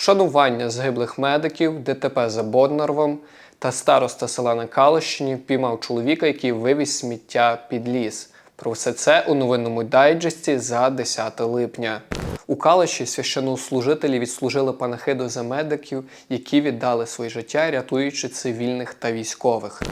Вшанування загиблих медиків, ДТП за Боднаровом та староста села на Калищині впіймав чоловіка, який вивіз сміття під ліс. Про все це у новинному дайджесті за 10 липня. У Калищі священнослужителі відслужили панахиду за медиків, які віддали своє життя, рятуючи цивільних та військових.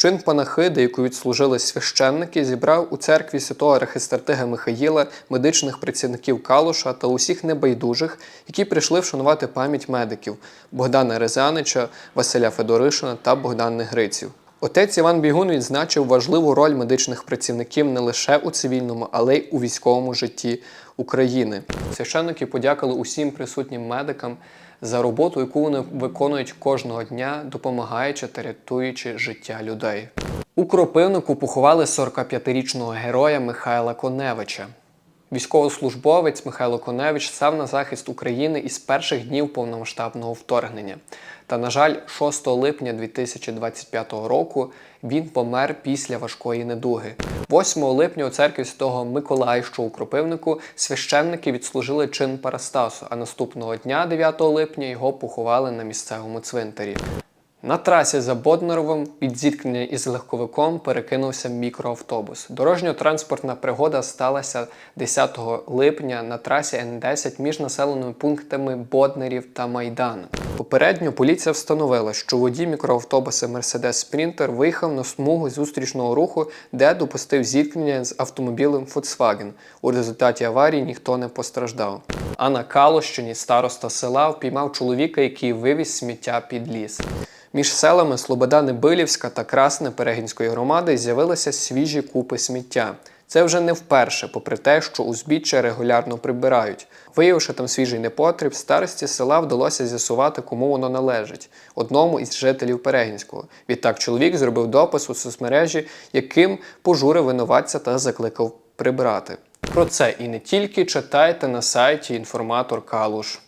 Чин панахиди, яку відслужили священники, зібрав у церкві святого архістратига Михаїла медичних працівників Калуша та усіх небайдужих, які прийшли вшанувати пам'ять медиків Богдана Резанича, Василя Федоришина та Богдани Гриців. Отець Іван Бігун відзначив важливу роль медичних працівників не лише у цивільному, але й у військовому житті України. Священники подякували усім присутнім медикам за роботу, яку вони виконують кожного дня, допомагаючи та рятуючи життя людей. У Кропивнику поховали 45-річного героя Михайла Коневича. Військовослужбовець Михайло Коневич став на захист України із перших днів повномасштабного вторгнення. Та, на жаль, 6 липня 2025 року він помер після важкої недуги. 8 липня у церкві Святого Миколая, що у Кропивнику, священники відслужили чин Парастасу, а наступного дня, 9 липня, його поховали на місцевому цвинтарі. На трасі за Боднаровим від зіткнення із легковиком перекинувся мікроавтобус. Дорожньо-транспортна пригода сталася 10 липня на трасі Н10 між населеними пунктами Боднерів та Майдан. Попередньо поліція встановила, що водій мікроавтобуса Mercedes Sprinter виїхав на смугу зустрічного руху, де допустив зіткнення з автомобілем Volkswagen. У результаті аварії ніхто не постраждав. А на Калощині староста села впіймав чоловіка, який вивіз сміття під ліс. Між селами Слобода Небилівська та Красне Перегінської громади з'явилися свіжі купи сміття. Це вже не вперше, попри те, що узбіччя регулярно прибирають. Виявивши там свіжий непотріб, старості села вдалося з'ясувати, кому воно належить одному із жителів Перегінського. Відтак чоловік зробив допис у соцмережі, яким пожурив винуватця та закликав прибрати. Про це і не тільки читайте на сайті інформатор Калуш.